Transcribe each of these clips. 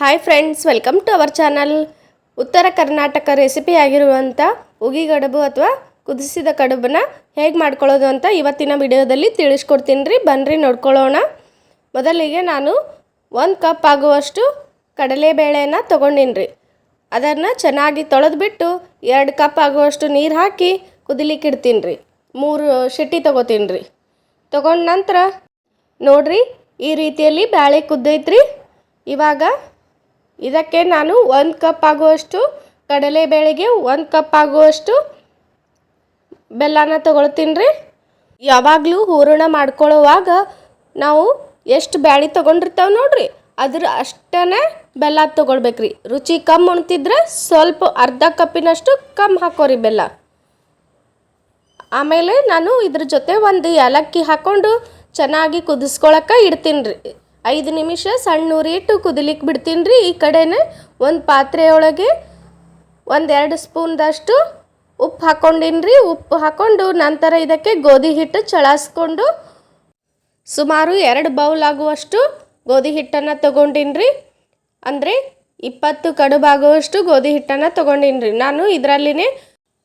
Hi friends welcome to our channel Uttara Karnataka recipe ಆಗಿರುವಂಥ ಉಗಿ ಕಡುಬು ಅಥವಾ ಕುದಿಸಿದ ಕಡುಬನ್ನ ಹೇಗೆ ಮಾಡ್ಕೊಳ್ಳೋದು ಅಂತ ಇವತ್ತಿನ ವಿಡಿಯೋದಲ್ಲಿ ತಿಳಿಸ್ಕೊಡ್ತೀನಿ ರೀ ಬನ್ನಿರಿ ನೋಡ್ಕೊಳ್ಳೋಣ. ಮೊದಲಿಗೆ ನಾನು ಒಂದು ಕಪ್ ಆಗುವಷ್ಟು ಕಡಲೆಬೇಳೆನ ತೊಗೊಂಡಿನಿ ರೀ ಅದನ್ನು ಚೆನ್ನಾಗಿ ತೊಳೆದ್ಬಿಟ್ಟು ಎರಡು ಕಪ್ ಆಗುವಷ್ಟು ನೀರು ಹಾಕಿ ಕುದಿಲಿಕ್ಕೆ ಇಡ್ತೀನಿ ರೀ ಮೂರು ಶಿಟ್ಟಿ ತೊಗೋತೀನಿ ರೀ ತೊಗೊಂಡ ನಂತರ ನೋಡಿರಿ, ಈ ರೀತಿಯಲ್ಲಿ ಬ್ಯಾಳೆ ಕುದ್ದೈತ್ರಿ. ಇವಾಗ ಇದಕ್ಕೆ ನಾನು ಒಂದು ಕಪ್ ಆಗುವಷ್ಟು ಕಡಲೆಬೇಳೆಗೆ ಒಂದು ಕಪ್ ಆಗುವಷ್ಟು ಬೆಲ್ಲನ ತೊಗೊಳ್ತೀನಿ ರೀ. ಯಾವಾಗಲೂ ಹೂರಣ ಮಾಡ್ಕೊಳ್ಳುವಾಗ ನಾವು ಎಷ್ಟು ಬ್ಯಾಳಿ ತೊಗೊಂಡಿರ್ತಾವೆ ನೋಡ್ರಿ, ಅದ್ರ ಅಷ್ಟೇ ಬೆಲ್ಲ ತೊಗೊಳ್ಬೇಕ್ರಿ ರುಚಿ ಕಮ್ಮಿ ಉಣ್ತಿದ್ರೆ ಸ್ವಲ್ಪ ಅರ್ಧ ಕಪ್ಪಿನಷ್ಟು ಕಮ್ಮಿ ಹಾಕೋರಿ ಬೆಲ್ಲ. ಆಮೇಲೆ ನಾನು ಇದ್ರ ಜೊತೆ ಒಂದು ಏಲಕ್ಕಿ ಹಾಕ್ಕೊಂಡು ಚೆನ್ನಾಗಿ ಕುದಿಸ್ಕೊಳಕ್ಕೆ ಇಡ್ತೀನಿ ರೀ. ಐದು ನಿಮಿಷ ಸಣ್ಣ ಉರಿ ಇಟ್ಟು ಕುದಿಲಿಕ್ಕೆ ಬಿಡ್ತೀನಿ ರೀ ಈ ಕಡೆನೇ. ಒಂದು ಪಾತ್ರೆಯೊಳಗೆ ಒಂದೆರಡು ಸ್ಪೂನ್ದಷ್ಟು ಉಪ್ಪು ಹಾಕ್ಕೊಂಡಿನಿ ರೀ ಉಪ್ಪು ಹಾಕ್ಕೊಂಡು ನಂತರ ಇದಕ್ಕೆ ಗೋಧಿ ಹಿಟ್ಟು ಚಳಾಸ್ಕೊಂಡು ಸುಮಾರು ಎರಡು ಬೌಲ್ ಆಗುವಷ್ಟು ಗೋಧಿ ಹಿಟ್ಟನ್ನು ತೊಗೊಂಡಿನಿ ರೀ ಅಂದರೆ ಇಪ್ಪತ್ತು ಕಡುಬು ಆಗುವಷ್ಟು ಗೋಧಿ ಹಿಟ್ಟನ್ನು ತೊಗೊಂಡಿನಿ ರೀ ನಾನು ಇದರಲ್ಲಿನೇ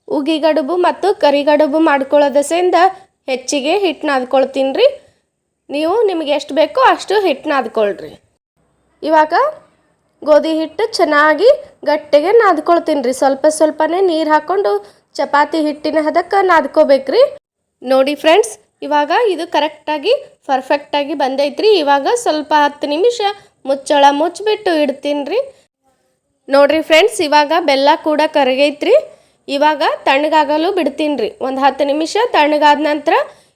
ಉಗಿಗಡುಬು ಮತ್ತು ಕರಿಗಡುಬು ಮಾಡ್ಕೊಳ್ಳೋದಸೆಯಿಂದ ಹೆಚ್ಚಿಗೆ ಹಿಟ್ಟು ನಾದ್ಕೊಳ್ತೀನಿ ರೀ ನೀವು ನಿಮಗೆ ಎಷ್ಟು ಬೇಕೋ ಅಷ್ಟು ಹಿಟ್ಟು ನಾದ್ಕೊಳ್ರಿ ಇವಾಗ ಗೋಧಿ ಹಿಟ್ಟು ಚೆನ್ನಾಗಿ ಗಟ್ಟಿಗೆ ನಾದ್ಕೊಳ್ತೀನಿ ರೀ ಸ್ವಲ್ಪ ಸ್ವಲ್ಪನೇ ನೀರು ಹಾಕ್ಕೊಂಡು ಚಪಾತಿ ಹಿಟ್ಟಿನ ಹದಕ್ಕೆ ನಾದ್ಕೋಬೇಕ್ರಿ. ನೋಡಿ ಫ್ರೆಂಡ್ಸ್, ಇವಾಗ ಇದು ಕರೆಕ್ಟಾಗಿ, ಪರ್ಫೆಕ್ಟಾಗಿ ಬಂದೈತ್ರಿ. ಇವಾಗ ಸ್ವಲ್ಪ ಹತ್ತು ನಿಮಿಷ ಮುಚ್ಚಳ ಮುಚ್ಚಿಬಿಟ್ಟು ಇಡ್ತೀನಿ ರೀ ನೋಡಿರಿ ಫ್ರೆಂಡ್ಸ್, ಇವಾಗ ಬೆಲ್ಲ ಕೂಡ ಕರಗೈತ್ರಿ. ಇವಾಗ ತಣ್ಣಗಾಗಲು ಬಿಡ್ತೀನಿ ರೀ ಒಂದು ಹತ್ತು ನಿಮಿಷ ತಣ್ಣಗಾದ ನಂತರ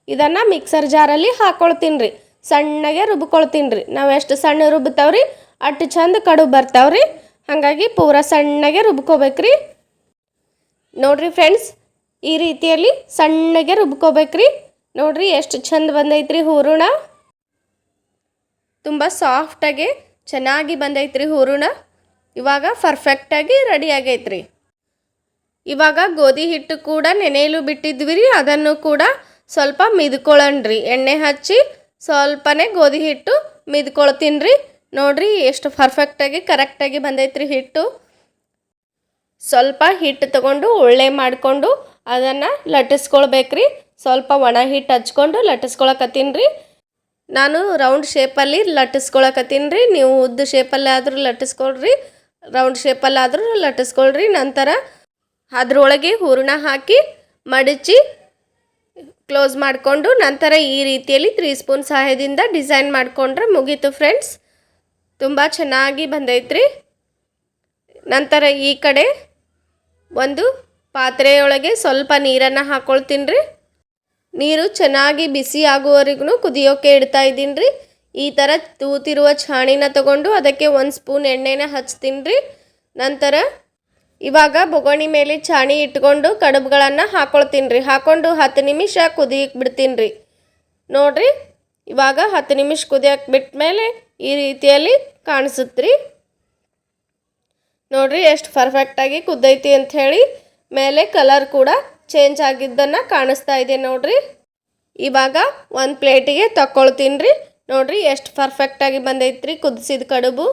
ಇದನ್ನು ಮಿಕ್ಸರ್ ಜಾರಲ್ಲಿ ಹಾಕೊಳ್ತೀನಿ ರೀ ಸಣ್ಣಗೆ ರುಬ್ಕೊಳ್ತೀನಿ ರೀ ನಾವು ಎಷ್ಟು ಸಣ್ಣ ರುಬ್ತಾವ್ರಿ? ಅಷ್ಟು ಚಂದ ಕಡುಬು ಬರ್ತಾವ್ರಿ. ಹಾಗಾಗಿ ಪೂರ ಸಣ್ಣಗೆ ರುಬ್ಕೋಬೇಕ್ರಿ. ನೋಡ್ರಿ ಫ್ರೆಂಡ್ಸ್ ಈ ರೀತಿಯಲ್ಲಿ ಸಣ್ಣಗೆ ರುಬ್ಕೋಬೇಕ್ರಿ. ನೋಡ್ರಿ ಎಷ್ಟು ಚಂದ ಬಂದೈತ್ರಿ ಹೂರುಣ. ತುಂಬ ಸಾಫ್ಟಾಗಿ ಚೆನ್ನಾಗಿ ಬಂದೈತ್ರಿ ಹೂರುಣ. ಇವಾಗ ಪರ್ಫೆಕ್ಟಾಗಿ ರೆಡಿ ಆಗೈತ್ರಿ. ಇವಾಗ ಗೋಧಿ ಹಿಟ್ಟು ಕೂಡ ನೆನೆಯಲು ಬಿಟ್ಟಿದ್ವಿ ರೀ ಅದನ್ನು ಕೂಡ ಸ್ವಲ್ಪ ಮಿದ್ಕೊಳ್ಳಣ್ರಿ ಎಣ್ಣೆ ಹಚ್ಚಿ ಸ್ವಲ್ಪನೇ ಗೋಧಿ ಹಿಟ್ಟು ಮಿದ್ಕೊಳ್ತೀನಿ ರೀ ನೋಡ್ರಿ ಎಷ್ಟು ಪರ್ಫೆಕ್ಟಾಗಿ ಕರೆಕ್ಟಾಗಿ ಬಂದೈತ್ರಿ ಹಿಟ್ಟು. ಸ್ವಲ್ಪ ಹಿಟ್ಟು ತಗೊಂಡು ಒಳ್ಳೆ ಮಾಡಿಕೊಂಡು ಅದನ್ನು ಲಟ್ಟಿಸ್ಕೊಳ್ಬೇಕ್ರಿ. ಸ್ವಲ್ಪ ಒಣ ಹಿಟ್ಟು ಹಚ್ಕೊಂಡು ಲಟ್ಟಿಸ್ಕೊಳಕತ್ತೀನಿ ನಾನು ರೌಂಡ್ ಶೇಪಲ್ಲಿ ಲಟ್ಟಿಸ್ಕೊಳಕತ್ತೀನಿ ರೀ ನೀವು ಉದ್ದ ಶೇಪಲ್ಲಿ ಆದರೂ ಲಟ್ಟಿಸ್ಕೊಳ್ರಿ. ರೌಂಡ್ ಶೇಪಲ್ಲಾದರೂ ಲಟ್ಟಿಸ್ಕೊಳ್ರಿ. ನಂತರ ಅದರೊಳಗೆ ಹೂರಣ ಹಾಕಿ ಮಡಚಿ ಕ್ಲೋಸ್ ಮಾಡಿಕೊಂಡು ನಂತರ ಈ ರೀತಿಯಲ್ಲಿ ತ್ರೀ ಸ್ಪೂನ್ ಸಹಾಯದಿಂದ ಡಿಸೈನ್ ಮಾಡಿಕೊಂಡ್ರೆ ಮುಗೀತು ಫ್ರೆಂಡ್ಸ್ ತುಂಬ ಚೆನ್ನಾಗಿ ಬಂದೈತ್ರಿ. ನಂತರ ಈ ಕಡೆ ಒಂದು ಪಾತ್ರೆಯೊಳಗೆ ಸ್ವಲ್ಪ ನೀರನ್ನು ಹಾಕ್ಕೊಳ್ತೀನಿ ರೀ ನೀರು ಚೆನ್ನಾಗಿ ಬಿಸಿ ಆಗುವವರೆಗೂ ಕುದಿಯೋಕೆ ಇಡ್ತಾ ಇದ್ದೀನಿ ರೀ ಈ ಥರ ತೂತಿರುವ ಛಾಣಿನ ತಗೊಂಡು ಅದಕ್ಕೆ ಒಂದು ಸ್ಪೂನ್ ಎಣ್ಣೆನ ಹಚ್ತೀನಿ ರೀ ನಂತರ ಇವಾಗ ಬೊಗಣಿ ಮೇಲೆ ಚಾಣಿ ಇಟ್ಕೊಂಡು ಕಡುಬುಗಳನ್ನು ಹಾಕೊಳ್ತೀನಿ ರೀ ಹಾಕೊಂಡು ಹತ್ತು ನಿಮಿಷ ಕುದಿಯಕ್ಕೆ ಬಿಡ್ತೀನಿ ರೀ ನೋಡಿರಿ, ಇವಾಗ ಹತ್ತು ನಿಮಿಷ ಕುದಿಯಕ್ಕೆ ಬಿಟ್ಟ ಮೇಲೆ ಈ ರೀತಿಯಲ್ಲಿ ಕಾಣಿಸುತ್ತೆ ನೋಡಿರಿ, ಎಷ್ಟು ಪರ್ಫೆಕ್ಟಾಗಿ ಕುದ್ದೈತಿ ಅಂಥೇಳಿ ಮೇಲೆ ಕಲರ್ ಕೂಡ ಚೇಂಜ್ ಆಗಿದ್ದನ್ನು ಕಾಣಿಸ್ತಾ ಇದೆ ನೋಡಿರಿ. ಇವಾಗ ಒಂದು ಪ್ಲೇಟಿಗೆ ತಕ್ಕೊಳ್ತೀನಿ ರೀ ನೋಡಿರಿ, ಎಷ್ಟು ಪರ್ಫೆಕ್ಟಾಗಿ ಬಂದೈತ್ರಿ ಕುದಿಸಿದ ಕಡುಬು.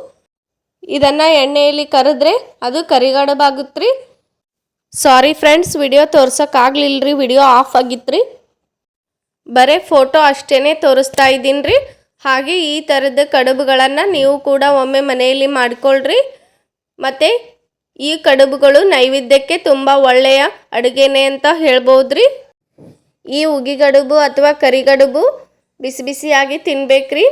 ಇದನ್ನು ಎಣ್ಣೆಯಲ್ಲಿ ಕರೆದ್ರೆ ಅದು ಕರಿಗಡುಬಾಗುತ್ತೆ ಸಾರಿ ಫ್ರೆಂಡ್ಸ್ ವಿಡಿಯೋ ತೋರ್ಸೋಕ್ಕಾಗಲಿಲ್ಲ ರೀ ವಿಡಿಯೋ ಆಫ್ ಆಗಿತ್ತು ರೀ ಬರೀ ಫೋಟೋ ಅಷ್ಟೇ ತೋರಿಸ್ತಾ ಇದ್ದೀನಿ ರೀ ಹಾಗೆ ಈ ಥರದ ಕಡುಬುಗಳನ್ನು ನೀವು ಕೂಡ ಒಮ್ಮೆ ಮನೆಯಲ್ಲಿ ಮಾಡಿಕೊಳ್ಳ್ರಿ ಮತ್ತು ಈ ಕಡುಬುಗಳು ನೈವೇದ್ಯಕ್ಕೆ ತುಂಬ ಒಳ್ಳೆಯ ಅಡುಗೆನೇ ಅಂತ ಹೇಳ್ಬೋದ್ರಿ. ಈ ಉಗಿಗಡುಬು ಅಥವಾ ಕರಿಗಡುಬು ಬಿಸಿ ಬಿಸಿಯಾಗಿ ತಿನ್ಬೇಕ್ರಿ.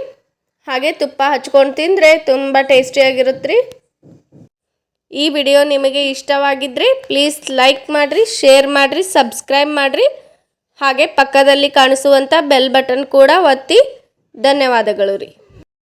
ಹಾಗೆ ತುಪ್ಪ ಹಚ್ಕೊಂಡು ತಿಂದರೆ ತುಂಬ ಟೇಸ್ಟಿಯಾಗಿರುತ್ತೆ ರೀ ಈ ವಿಡಿಯೋ ನಿಮಗೆ ಇಷ್ಟವಾಗಿದ್ದರೆ ಪ್ಲೀಸ್ ಲೈಕ್ ಮಾಡಿರಿ ಶೇರ್ ಮಾಡಿರಿ ಸಬ್ಸ್ಕ್ರೈಬ್ ಮಾಡಿರಿ. ಹಾಗೆ ಪಕ್ಕದಲ್ಲಿ ಕಾಣಿಸುವಂಥ ಬೆಲ್ ಬಟನ್ ಕೂಡ ಒತ್ತಿ. ಧನ್ಯವಾದಗಳು ರೀ.